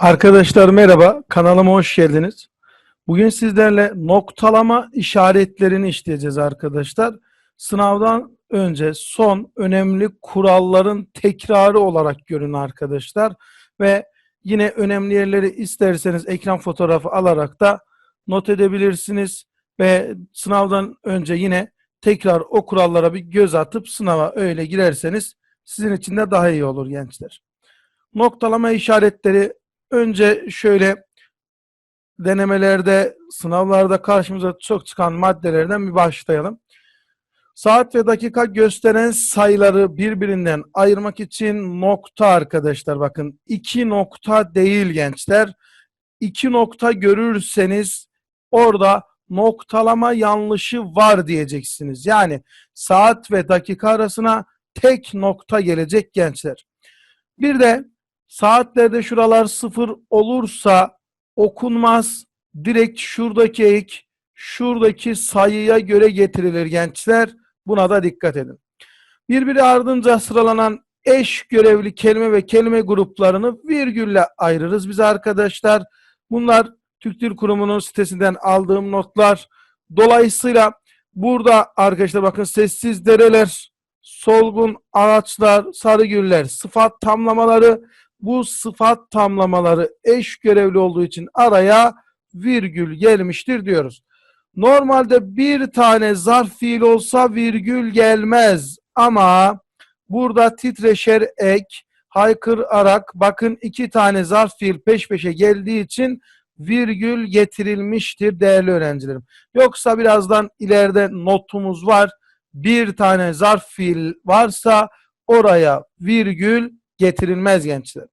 Arkadaşlar merhaba, kanalıma hoş geldiniz. Bugün sizlerle noktalama işaretlerini işleyeceğiz arkadaşlar. Sınavdan önce son önemli kuralların tekrarı olarak görün arkadaşlar. Ve yine önemli yerleri isterseniz ekran fotoğrafı alarak da not edebilirsiniz. Ve sınavdan önce yine tekrar o kurallara bir göz atıp sınava öyle girerseniz sizin için de daha iyi olur gençler. Noktalama işaretleri Önce şöyle denemelerde, sınavlarda karşımıza çok çıkan maddelerden bir başlayalım. Saat ve dakika gösteren sayıları birbirinden ayırmak için nokta arkadaşlar bakın. iki nokta değil gençler. İki nokta görürseniz orada noktalama yanlışı var diyeceksiniz. Yani saat ve dakika arasına tek nokta gelecek gençler. Bir de Saatlerde şuralar sıfır olursa okunmaz. Direkt şuradaki ek, şuradaki sayıya göre getirilir gençler. Buna da dikkat edin. Birbiri ardınca sıralanan eş görevli kelime ve kelime gruplarını virgülle ayırırız biz arkadaşlar. Bunlar Türk Dil Kurumu'nun sitesinden aldığım notlar. Dolayısıyla burada arkadaşlar bakın sessiz dereler, solgun ağaçlar, sarı güller, sıfat tamlamaları, bu sıfat tamlamaları eş görevli olduğu için araya virgül gelmiştir diyoruz. Normalde bir tane zarf fiil olsa virgül gelmez ama burada titreşer ek, haykırarak bakın iki tane zarf fiil peş peşe geldiği için virgül getirilmiştir değerli öğrencilerim. Yoksa birazdan ileride notumuz var. Bir tane zarf fiil varsa oraya virgül getirilmez gençler.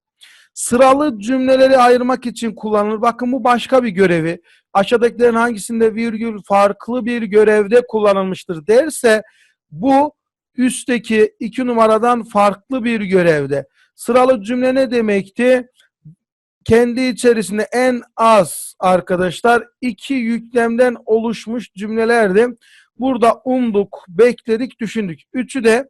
Sıralı cümleleri ayırmak için kullanılır. Bakın bu başka bir görevi. Aşağıdakilerin hangisinde virgül farklı bir görevde kullanılmıştır derse bu üstteki iki numaradan farklı bir görevde. Sıralı cümle ne demekti? Kendi içerisinde en az arkadaşlar iki yüklemden oluşmuş cümlelerdi. Burada umduk, bekledik, düşündük. Üçü de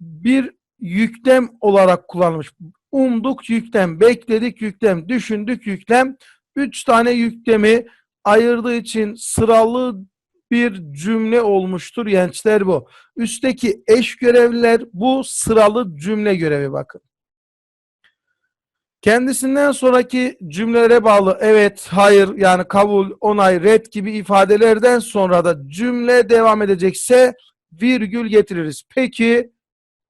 bir yüklem olarak kullanılmış. Umduk yüklem, bekledik yüklem, düşündük yüklem. Üç tane yüklemi ayırdığı için sıralı bir cümle olmuştur gençler bu. Üstteki eş görevliler bu sıralı cümle görevi bakın. Kendisinden sonraki cümlelere bağlı evet, hayır yani kabul, onay, red gibi ifadelerden sonra da cümle devam edecekse virgül getiririz. Peki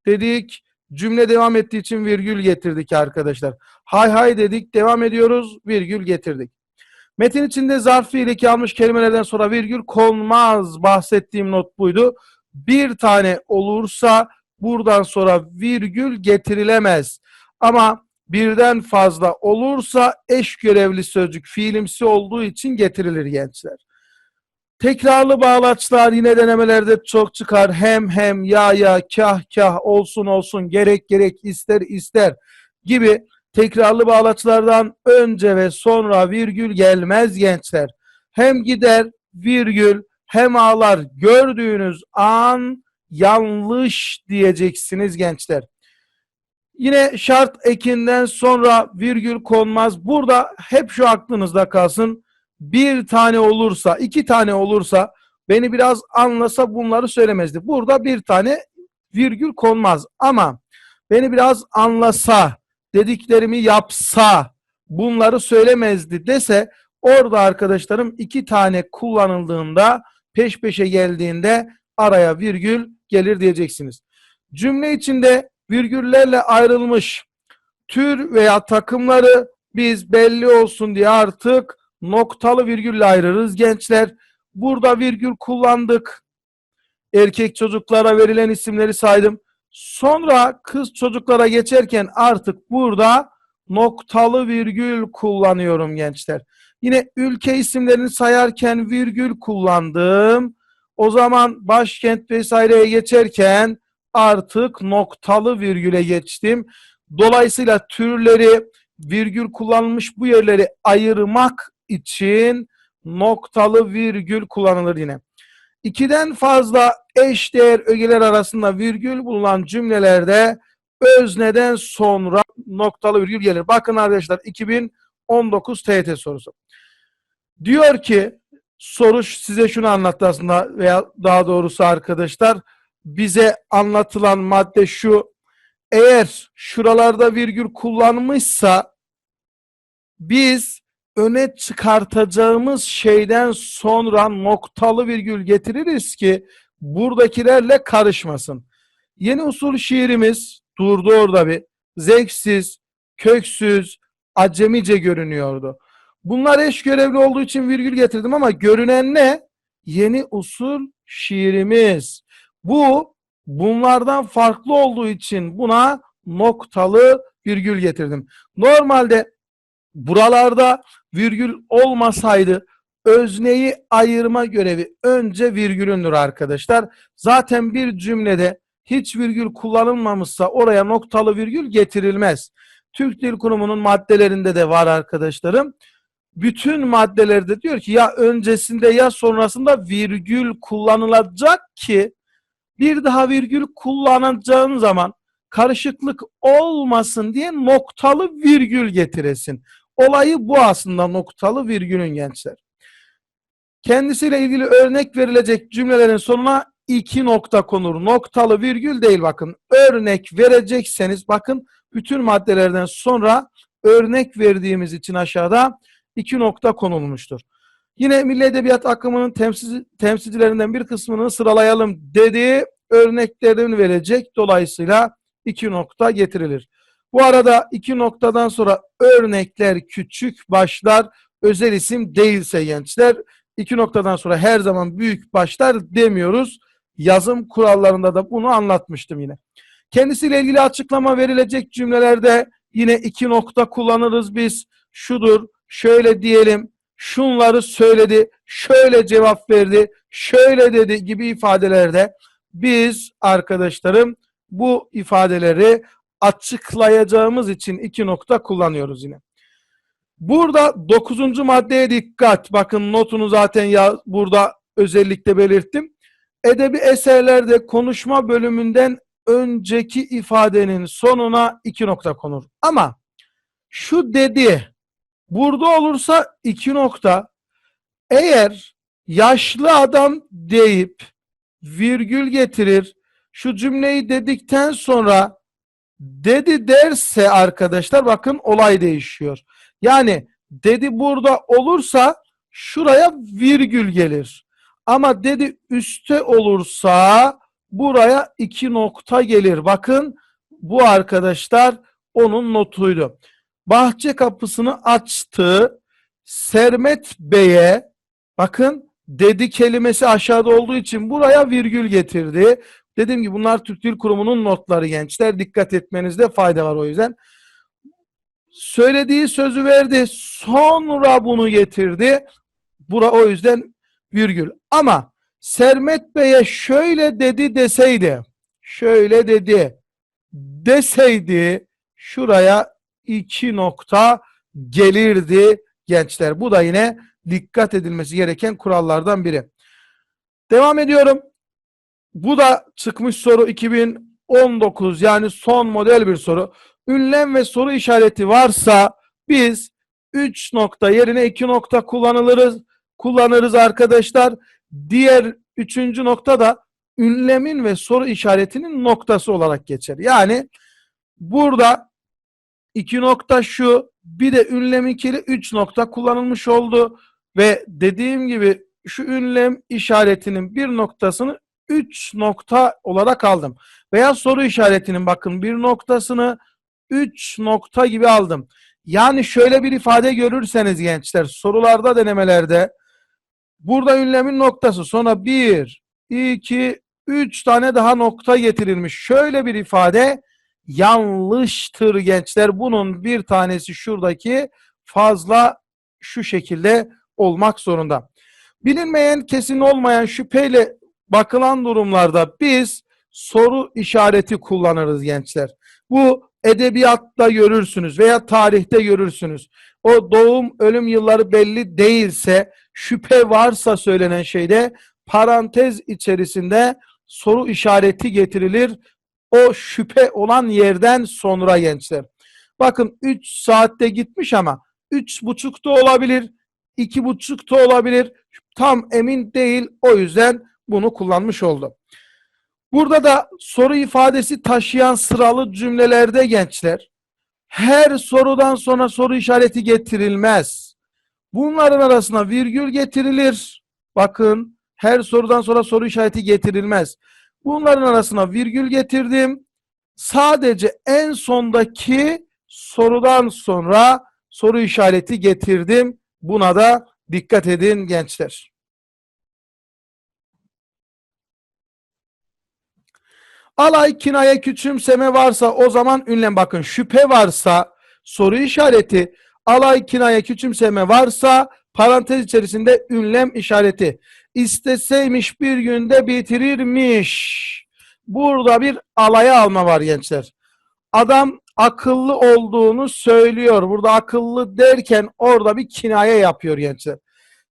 dedik Cümle devam ettiği için virgül getirdik arkadaşlar. Hay hay dedik, devam ediyoruz, virgül getirdik. Metin içinde zarf fiili almış kelimelerden sonra virgül konmaz. Bahsettiğim not buydu. Bir tane olursa buradan sonra virgül getirilemez. Ama birden fazla olursa eş görevli sözcük fiilimsi olduğu için getirilir gençler. Tekrarlı bağlaçlar yine denemelerde çok çıkar. Hem hem, ya ya, kah kah, olsun olsun, gerek gerek, ister ister gibi tekrarlı bağlaçlardan önce ve sonra virgül gelmez gençler. Hem gider virgül hem ağlar gördüğünüz an yanlış diyeceksiniz gençler. Yine şart ekinden sonra virgül konmaz. Burada hep şu aklınızda kalsın bir tane olursa, iki tane olursa beni biraz anlasa bunları söylemezdi. Burada bir tane virgül konmaz ama beni biraz anlasa, dediklerimi yapsa bunları söylemezdi dese orada arkadaşlarım iki tane kullanıldığında peş peşe geldiğinde araya virgül gelir diyeceksiniz. Cümle içinde virgüllerle ayrılmış tür veya takımları biz belli olsun diye artık noktalı virgülle ayırırız gençler. Burada virgül kullandık. Erkek çocuklara verilen isimleri saydım. Sonra kız çocuklara geçerken artık burada noktalı virgül kullanıyorum gençler. Yine ülke isimlerini sayarken virgül kullandım. O zaman başkent vesaireye geçerken artık noktalı virgüle geçtim. Dolayısıyla türleri virgül kullanılmış bu yerleri ayırmak için noktalı virgül kullanılır yine. İkiden fazla eş değer ögeler arasında virgül bulunan cümlelerde özneden sonra noktalı virgül gelir. Bakın arkadaşlar 2019 TYT sorusu. Diyor ki soru size şunu anlattı aslında veya daha doğrusu arkadaşlar bize anlatılan madde şu eğer şuralarda virgül kullanmışsa biz öne çıkartacağımız şeyden sonra noktalı virgül getiririz ki buradakilerle karışmasın. Yeni usul şiirimiz durdu orada bir. Zevksiz, köksüz, acemice görünüyordu. Bunlar eş görevli olduğu için virgül getirdim ama görünen ne? Yeni usul şiirimiz. Bu bunlardan farklı olduğu için buna noktalı virgül getirdim. Normalde buralarda virgül olmasaydı özneyi ayırma görevi önce virgülündür arkadaşlar. Zaten bir cümlede hiç virgül kullanılmamışsa oraya noktalı virgül getirilmez. Türk Dil Kurumu'nun maddelerinde de var arkadaşlarım. Bütün maddelerde diyor ki ya öncesinde ya sonrasında virgül kullanılacak ki bir daha virgül kullanacağın zaman karışıklık olmasın diye noktalı virgül getiresin. Olayı bu aslında noktalı virgülün gençler. Kendisiyle ilgili örnek verilecek cümlelerin sonuna iki nokta konur. Noktalı virgül değil bakın. Örnek verecekseniz bakın bütün maddelerden sonra örnek verdiğimiz için aşağıda iki nokta konulmuştur. Yine Milli Edebiyat akımının temsil, temsilcilerinden bir kısmını sıralayalım dediği örneklerini verecek. Dolayısıyla iki nokta getirilir. Bu arada iki noktadan sonra örnekler küçük başlar özel isim değilse gençler iki noktadan sonra her zaman büyük başlar demiyoruz. Yazım kurallarında da bunu anlatmıştım yine. Kendisiyle ilgili açıklama verilecek cümlelerde yine iki nokta kullanırız biz. Şudur, şöyle diyelim, şunları söyledi, şöyle cevap verdi, şöyle dedi gibi ifadelerde biz arkadaşlarım bu ifadeleri açıklayacağımız için iki nokta kullanıyoruz yine. Burada dokuzuncu maddeye dikkat. Bakın notunu zaten ya burada özellikle belirttim. Edebi eserlerde konuşma bölümünden önceki ifadenin sonuna iki nokta konur. Ama şu dedi burada olursa iki nokta eğer yaşlı adam deyip virgül getirir şu cümleyi dedikten sonra dedi derse arkadaşlar bakın olay değişiyor. Yani dedi burada olursa şuraya virgül gelir. Ama dedi üste olursa buraya iki nokta gelir. Bakın bu arkadaşlar onun notuydu. Bahçe kapısını açtı. Sermet Bey'e bakın dedi kelimesi aşağıda olduğu için buraya virgül getirdi. Dediğim gibi bunlar Türk Dil Kurumu'nun notları gençler. Dikkat etmenizde fayda var o yüzden. Söylediği sözü verdi. Sonra bunu getirdi. Bura o yüzden virgül. Ama Sermet Bey'e şöyle dedi deseydi, şöyle dedi deseydi şuraya iki nokta gelirdi gençler. Bu da yine dikkat edilmesi gereken kurallardan biri. Devam ediyorum. Bu da çıkmış soru 2019 yani son model bir soru. Ünlem ve soru işareti varsa biz 3 nokta yerine 2 nokta kullanılırız kullanırız arkadaşlar. Diğer üçüncü nokta da ünlemin ve soru işaretinin noktası olarak geçer. Yani burada iki nokta şu bir de ünlem ikili üç nokta kullanılmış oldu ve dediğim gibi şu ünlem işaretinin bir noktasını 3 nokta olarak aldım. Veya soru işaretinin bakın bir noktasını 3 nokta gibi aldım. Yani şöyle bir ifade görürseniz gençler sorularda denemelerde burada ünlemin noktası sonra 1, 2, 3 tane daha nokta getirilmiş. Şöyle bir ifade yanlıştır gençler. Bunun bir tanesi şuradaki fazla şu şekilde olmak zorunda. Bilinmeyen kesin olmayan şüpheyle bakılan durumlarda biz soru işareti kullanırız gençler. Bu edebiyatta görürsünüz veya tarihte görürsünüz. O doğum ölüm yılları belli değilse şüphe varsa söylenen şeyde parantez içerisinde soru işareti getirilir. O şüphe olan yerden sonra gençler. Bakın 3 saatte gitmiş ama üç buçuk da olabilir, iki buçuk da olabilir. Tam emin değil. O yüzden bunu kullanmış oldum. Burada da soru ifadesi taşıyan sıralı cümlelerde gençler her sorudan sonra soru işareti getirilmez. Bunların arasına virgül getirilir. Bakın her sorudan sonra soru işareti getirilmez. Bunların arasına virgül getirdim. Sadece en sondaki sorudan sonra soru işareti getirdim. Buna da dikkat edin gençler. Alay, kinaye, küçümseme varsa o zaman ünlem bakın şüphe varsa soru işareti alay, kinaye, küçümseme varsa parantez içerisinde ünlem işareti. İsteseymiş bir günde bitirirmiş. Burada bir alaya alma var gençler. Adam akıllı olduğunu söylüyor. Burada akıllı derken orada bir kinaye yapıyor gençler.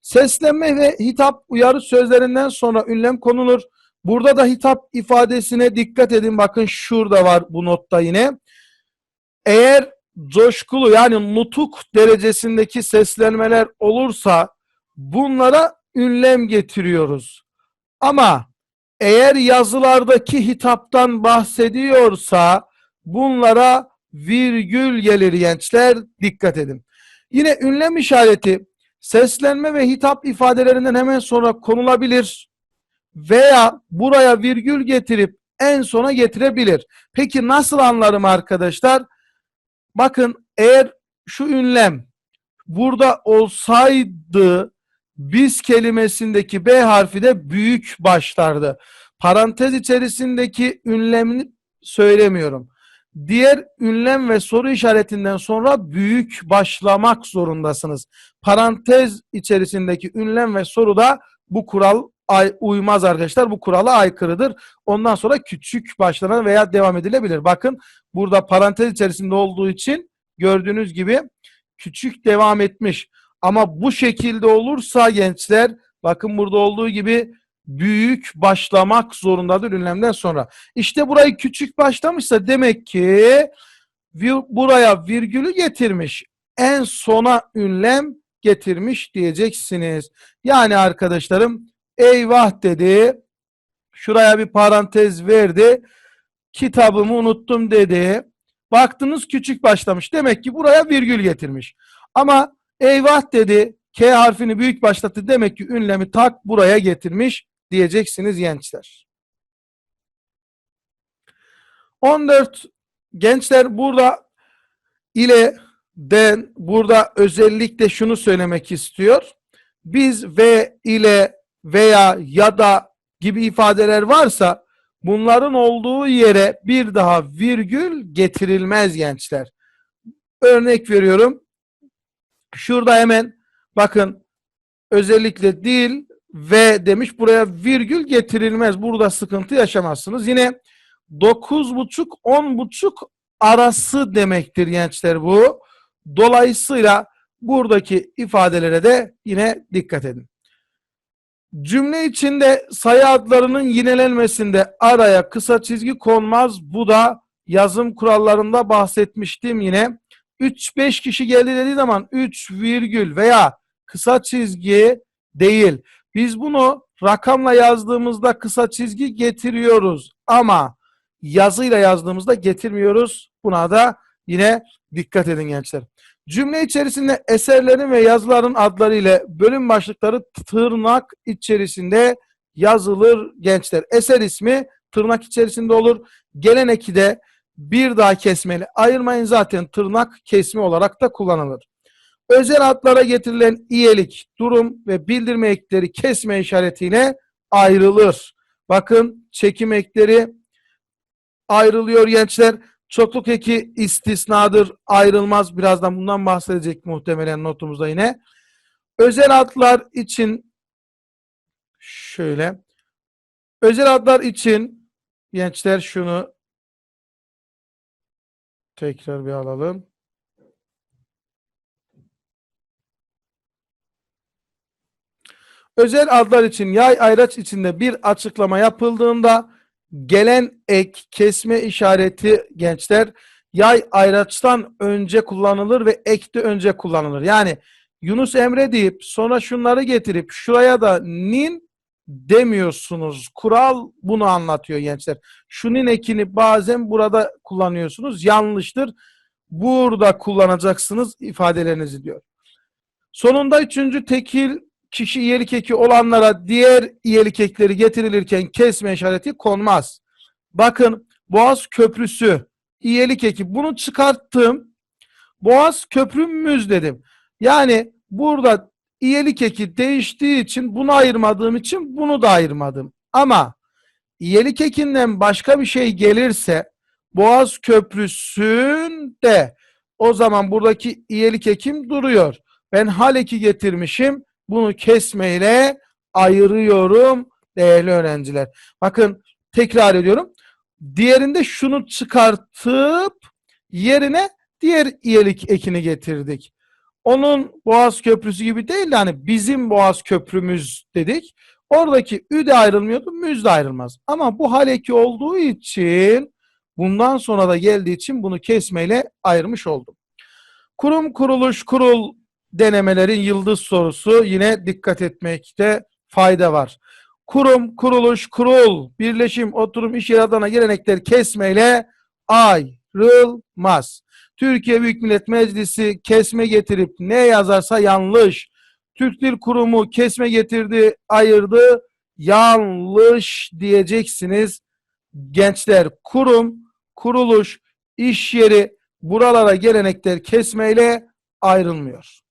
Seslenme ve hitap uyarı sözlerinden sonra ünlem konulur. Burada da hitap ifadesine dikkat edin. Bakın şurada var bu notta yine. Eğer coşkulu yani nutuk derecesindeki seslenmeler olursa bunlara ünlem getiriyoruz. Ama eğer yazılardaki hitaptan bahsediyorsa bunlara virgül gelir gençler. Dikkat edin. Yine ünlem işareti seslenme ve hitap ifadelerinden hemen sonra konulabilir veya buraya virgül getirip en sona getirebilir. Peki nasıl anlarım arkadaşlar? Bakın eğer şu ünlem burada olsaydı biz kelimesindeki B harfi de büyük başlardı. Parantez içerisindeki ünlemini söylemiyorum. Diğer ünlem ve soru işaretinden sonra büyük başlamak zorundasınız. Parantez içerisindeki ünlem ve soruda bu kural ay, uymaz arkadaşlar. Bu kurala aykırıdır. Ondan sonra küçük başlanan veya devam edilebilir. Bakın burada parantez içerisinde olduğu için gördüğünüz gibi küçük devam etmiş. Ama bu şekilde olursa gençler bakın burada olduğu gibi büyük başlamak zorundadır ünlemden sonra. İşte burayı küçük başlamışsa demek ki buraya virgülü getirmiş. En sona ünlem getirmiş diyeceksiniz. Yani arkadaşlarım eyvah dedi. Şuraya bir parantez verdi. Kitabımı unuttum dedi. Baktınız küçük başlamış. Demek ki buraya virgül getirmiş. Ama eyvah dedi. K harfini büyük başlattı. Demek ki ünlemi tak buraya getirmiş diyeceksiniz gençler. 14 gençler burada ile den burada özellikle şunu söylemek istiyor. Biz ve ile veya ya da gibi ifadeler varsa bunların olduğu yere bir daha virgül getirilmez gençler. Örnek veriyorum. Şurada hemen bakın özellikle dil ve demiş buraya virgül getirilmez. Burada sıkıntı yaşamazsınız. Yine 9.5 10.5 arası demektir gençler bu. Dolayısıyla buradaki ifadelere de yine dikkat edin. Cümle içinde sayı adlarının yinelenmesinde araya kısa çizgi konmaz. Bu da yazım kurallarında bahsetmiştim yine. 3-5 kişi geldi dediği zaman 3 virgül veya kısa çizgi değil. Biz bunu rakamla yazdığımızda kısa çizgi getiriyoruz ama yazıyla yazdığımızda getirmiyoruz. Buna da yine dikkat edin gençler. Cümle içerisinde eserlerin ve yazıların adları ile bölüm başlıkları tırnak içerisinde yazılır gençler. Eser ismi tırnak içerisinde olur. Gelen eki de bir daha kesmeli. Ayırmayın zaten tırnak kesme olarak da kullanılır. Özel adlara getirilen iyelik, durum ve bildirme ekleri kesme işaretiyle ayrılır. Bakın çekim ekleri ayrılıyor gençler. Çokluk eki istisnadır, ayrılmaz. Birazdan bundan bahsedecek muhtemelen notumuzda yine. Özel adlar için şöyle. Özel adlar için gençler şunu tekrar bir alalım. Özel adlar için yay ayraç içinde bir açıklama yapıldığında gelen ek kesme işareti gençler yay ayraçtan önce kullanılır ve ek de önce kullanılır. Yani Yunus Emre deyip sonra şunları getirip şuraya da nin demiyorsunuz. Kural bunu anlatıyor gençler. Şunun ekini bazen burada kullanıyorsunuz. Yanlıştır. Burada kullanacaksınız ifadelerinizi diyor. Sonunda üçüncü tekil kişi iyelik eki olanlara diğer iyelik ekleri getirilirken kesme işareti konmaz. Bakın Boğaz Köprüsü iyelik eki bunu çıkarttım. Boğaz Köprümüz dedim. Yani burada iyelik eki değiştiği için bunu ayırmadığım için bunu da ayırmadım. Ama iyelik ekinden başka bir şey gelirse Boğaz Köprüsü'nde o zaman buradaki iyelik ekim duruyor. Ben hal eki getirmişim. Bunu kesmeyle ayırıyorum değerli öğrenciler. Bakın tekrar ediyorum. Diğerinde şunu çıkartıp yerine diğer iyelik ekini getirdik. Onun Boğaz Köprüsü gibi değil de hani bizim Boğaz Köprümüz dedik. Oradaki ü de ayrılmıyordu, müz de ayrılmaz. Ama bu hal eki olduğu için bundan sonra da geldiği için bunu kesmeyle ayırmış oldum. Kurum, kuruluş, kurul denemelerin yıldız sorusu yine dikkat etmekte fayda var. Kurum, kuruluş, kurul, birleşim, oturum, iş yeri adına gelenekler kesmeyle ayrılmaz. Türkiye Büyük Millet Meclisi kesme getirip ne yazarsa yanlış. Türk Dil Kurumu kesme getirdi, ayırdı, yanlış diyeceksiniz. Gençler kurum, kuruluş, iş yeri buralara gelenekler kesmeyle ayrılmıyor.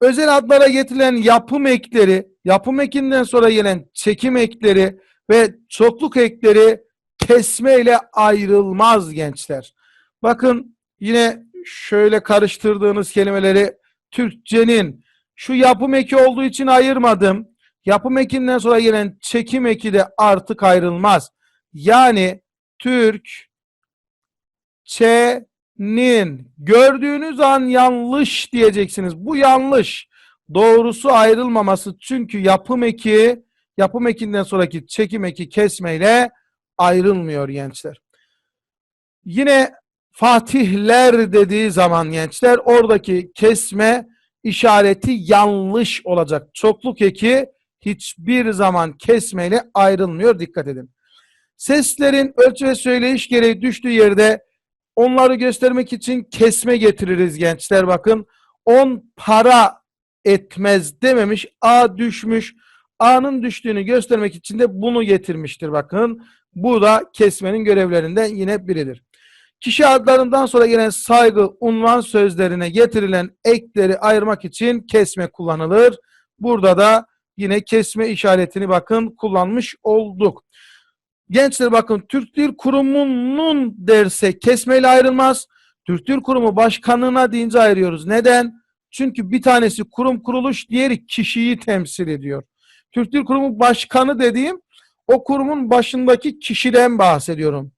Özel adlara getirilen yapım ekleri, yapım ekinden sonra gelen çekim ekleri ve çokluk ekleri kesmeyle ayrılmaz gençler. Bakın yine şöyle karıştırdığınız kelimeleri Türkçenin şu yapım eki olduğu için ayırmadım. Yapım ekinden sonra gelen çekim eki de artık ayrılmaz. Yani Türk, Çenin gördüğünüz an yanlış diyeceksiniz. Bu yanlış. Doğrusu ayrılmaması çünkü yapım eki yapım ekinden sonraki çekim eki kesmeyle ayrılmıyor gençler. Yine Fatihler dediği zaman gençler oradaki kesme işareti yanlış olacak. Çokluk eki hiçbir zaman kesmeyle ayrılmıyor. Dikkat edin. Seslerin ölçü ve söyleyiş gereği düştüğü yerde onları göstermek için kesme getiririz gençler bakın. On para etmez dememiş. A düşmüş. A'nın düştüğünü göstermek için de bunu getirmiştir bakın. Bu da kesmenin görevlerinden yine biridir. Kişi adlarından sonra gelen saygı, unvan sözlerine getirilen ekleri ayırmak için kesme kullanılır. Burada da yine kesme işaretini bakın kullanmış olduk. Gençler bakın Türk Dil Kurumu'nun derse kesmeyle ayrılmaz. Türk Dil Kurumu başkanına deyince ayırıyoruz. Neden? Çünkü bir tanesi kurum kuruluş, diğeri kişiyi temsil ediyor. Türk Dil Kurumu başkanı dediğim o kurumun başındaki kişiden bahsediyorum.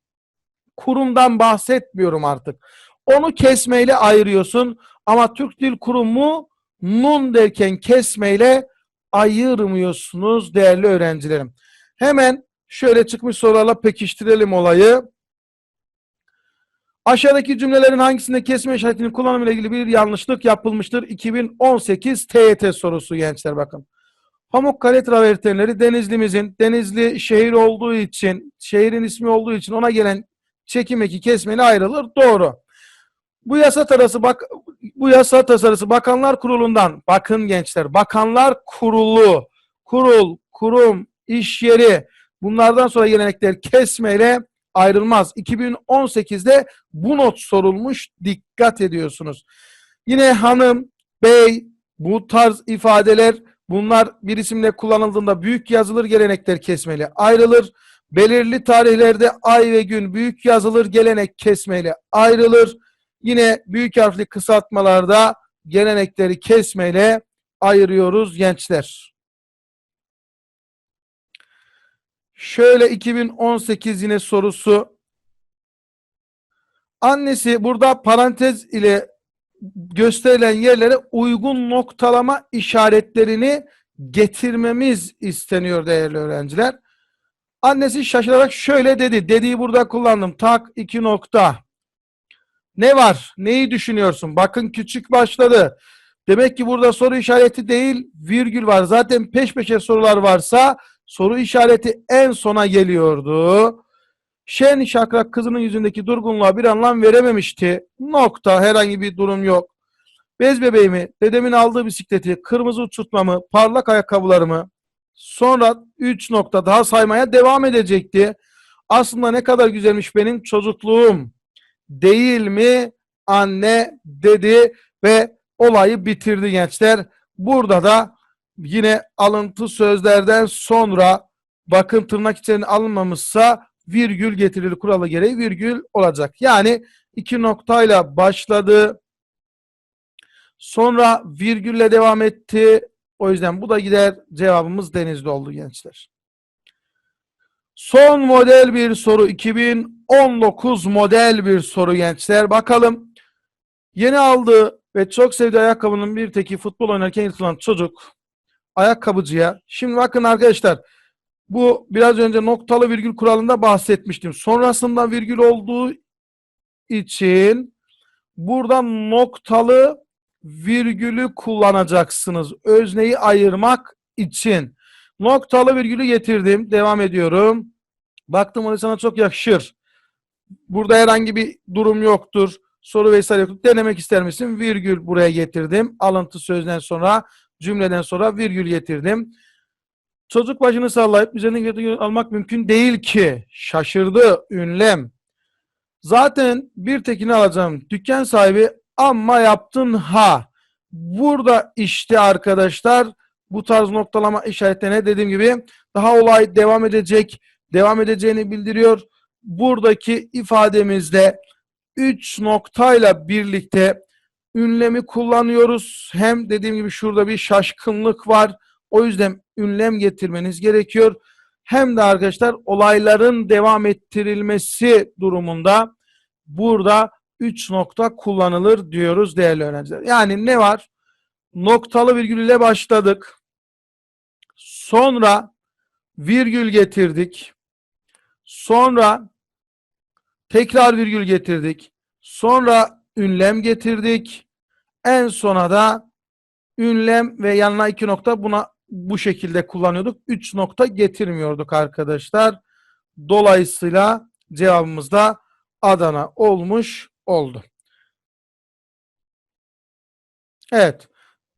Kurumdan bahsetmiyorum artık. Onu kesmeyle ayırıyorsun ama Türk Dil Kurumu nun derken kesmeyle ayırmıyorsunuz değerli öğrencilerim. Hemen şöyle çıkmış sorularla pekiştirelim olayı. Aşağıdaki cümlelerin hangisinde kesme işaretinin kullanımıyla ilgili bir yanlışlık yapılmıştır? 2018 TYT sorusu gençler bakın. Pamukkale travertenleri Denizli'mizin Denizli şehir olduğu için, şehrin ismi olduğu için ona gelen çekim eki kesmeli ayrılır. Doğru. Bu yasa tasarısı bak bu yasa tasarısı Bakanlar Kurulu'ndan bakın gençler Bakanlar Kurulu kurul, kurum, iş yeri bunlardan sonra gelenekler kesmeyle ayrılmaz. 2018'de bu not sorulmuş. Dikkat ediyorsunuz. Yine hanım, bey bu tarz ifadeler bunlar bir isimle kullanıldığında büyük yazılır gelenekler kesmeli ayrılır. Belirli tarihlerde ay ve gün büyük yazılır gelenek kesmeyle ayrılır. Yine büyük harfli kısaltmalarda gelenekleri kesmeyle ayırıyoruz gençler. Şöyle 2018 yine sorusu. Annesi burada parantez ile gösterilen yerlere uygun noktalama işaretlerini getirmemiz isteniyor değerli öğrenciler. Annesi şaşırarak şöyle dedi. Dediği burada kullandım. Tak iki nokta. Ne var? Neyi düşünüyorsun? Bakın küçük başladı. Demek ki burada soru işareti değil, virgül var. Zaten peş peşe sorular varsa soru işareti en sona geliyordu. Şen şakrak kızının yüzündeki durgunluğa bir anlam verememişti. Nokta. Herhangi bir durum yok. Bez bebeğimi, dedemin aldığı bisikleti, kırmızı uçurtmamı, parlak ayakkabılarımı, sonra 3 nokta daha saymaya devam edecekti. Aslında ne kadar güzelmiş benim çocukluğum. Değil mi anne dedi ve olayı bitirdi gençler. Burada da yine alıntı sözlerden sonra bakın tırnak içerisine alınmamışsa virgül getirilir kuralı gereği virgül olacak. Yani iki noktayla başladı. Sonra virgülle devam etti. O yüzden bu da gider. Cevabımız denizli oldu gençler. Son model bir soru. 2019 model bir soru gençler. Bakalım. Yeni aldığı ve çok sevdiği ayakkabının bir teki futbol oynarken yırtılan çocuk ayakkabıcıya. Şimdi bakın arkadaşlar. Bu biraz önce noktalı virgül kuralında bahsetmiştim. Sonrasında virgül olduğu için burada noktalı virgülü kullanacaksınız. Özneyi ayırmak için. Noktalı virgülü getirdim. Devam ediyorum. Baktım onu sana çok yakışır. Burada herhangi bir durum yoktur. Soru vesaire yoktur. Denemek ister misin? Virgül buraya getirdim. Alıntı sözden sonra, cümleden sonra virgül getirdim. Çocuk başını sallayıp üzerine almak mümkün değil ki. Şaşırdı ünlem. Zaten bir tekini alacağım. Dükkan sahibi amma yaptın ha. Burada işte arkadaşlar bu tarz noktalama işaretlerine dediğim gibi daha olay devam edecek, devam edeceğini bildiriyor. Buradaki ifademizde 3 noktayla birlikte ünlemi kullanıyoruz. Hem dediğim gibi şurada bir şaşkınlık var. O yüzden ünlem getirmeniz gerekiyor. Hem de arkadaşlar olayların devam ettirilmesi durumunda burada 3 nokta kullanılır diyoruz değerli öğrenciler. Yani ne var? Noktalı virgül ile başladık. Sonra virgül getirdik. Sonra tekrar virgül getirdik. Sonra ünlem getirdik. En sona da ünlem ve yanına iki nokta buna bu şekilde kullanıyorduk. Üç nokta getirmiyorduk arkadaşlar. Dolayısıyla cevabımız da Adana olmuş oldu. Evet.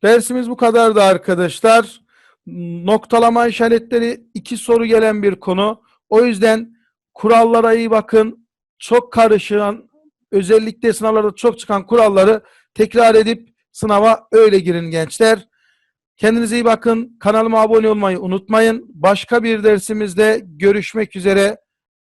Dersimiz bu kadardı arkadaşlar. Noktalama işaretleri iki soru gelen bir konu. O yüzden kurallara iyi bakın. Çok karışan, özellikle sınavlarda çok çıkan kuralları tekrar edip sınava öyle girin gençler. Kendinize iyi bakın. Kanalıma abone olmayı unutmayın. Başka bir dersimizde görüşmek üzere.